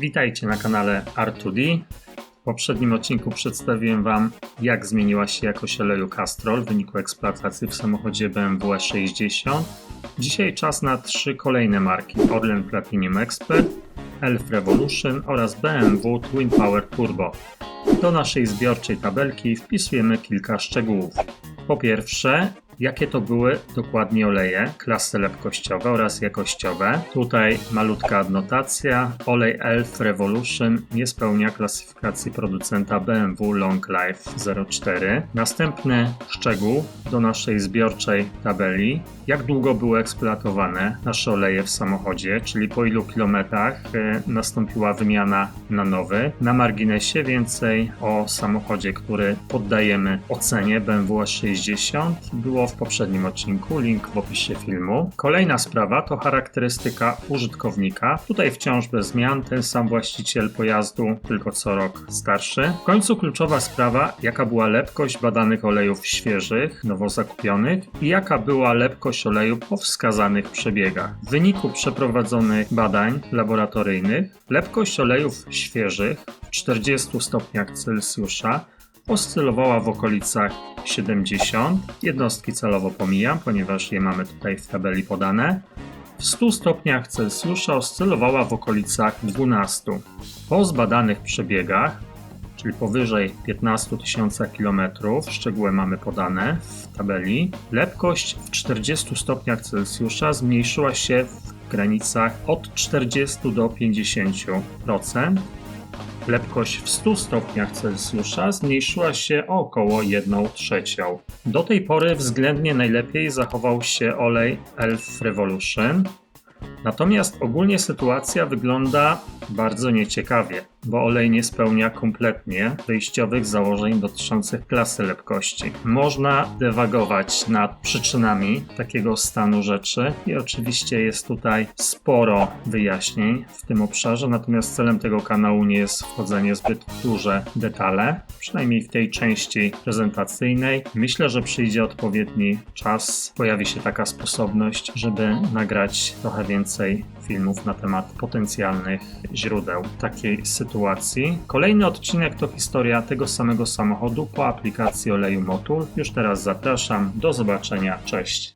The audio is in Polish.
Witajcie na kanale R2D. W poprzednim odcinku przedstawiłem Wam, jak zmieniła się jakość oleju Castrol w wyniku eksploatacji w samochodzie BMW E60. Dzisiaj czas na trzy kolejne marki: Orlen Platinum Expert, Elf Revolution oraz BMW Twin Power Turbo. Do naszej zbiorczej tabelki wpisujemy kilka szczegółów. Po pierwsze, jakie to były dokładnie oleje, klasy lepkościowe oraz jakościowe. Tutaj malutka adnotacja. Olej Elf Revolution nie spełnia klasyfikacji producenta BMW Long Life 04. Następny szczegół do naszej zbiorczej tabeli. Jak długo były eksploatowane nasze oleje w samochodzie, czyli po ilu kilometrach e, nastąpiła wymiana na nowy. Na marginesie więcej o samochodzie, który poddajemy ocenie BMW 60 było w poprzednim odcinku, link w opisie filmu. Kolejna sprawa to charakterystyka użytkownika. Tutaj wciąż bez zmian, ten sam właściciel pojazdu, tylko co rok starszy. W końcu kluczowa sprawa, jaka była lepkość badanych olejów świeżych, nowo zakupionych i jaka była lepkość oleju po wskazanych przebiegach. W wyniku przeprowadzonych badań laboratoryjnych, lepkość olejów świeżych w 40 stopniach Celsjusza oscylowała w okolicach 70. Jednostki celowo pomijam, ponieważ je mamy tutaj w tabeli podane. W 100 stopniach Celsjusza oscylowała w okolicach 12. Po zbadanych przebiegach, czyli powyżej 15 tysiąca km, szczegóły mamy podane w tabeli, lepkość w 40 stopniach Celsjusza zmniejszyła się w granicach od 40 do 50%. Lepkość w 100 stopniach Celsjusza zmniejszyła się o około 1 trzecią. Do tej pory względnie najlepiej zachował się olej Elf Revolution. Natomiast ogólnie sytuacja wygląda bardzo nieciekawie, bo olej nie spełnia kompletnie wyjściowych założeń dotyczących klasy lepkości. Można dywagować nad przyczynami takiego stanu rzeczy i oczywiście jest tutaj sporo wyjaśnień w tym obszarze, natomiast celem tego kanału nie jest wchodzenie zbyt duże detale, przynajmniej w tej części prezentacyjnej. Myślę, że przyjdzie odpowiedni czas, pojawi się taka sposobność, żeby nagrać trochę więcej filmów na temat potencjalnych źródeł takiej sytuacji. Kolejny odcinek to historia tego samego samochodu po aplikacji oleju Motul. Już teraz zapraszam. Do zobaczenia. Cześć.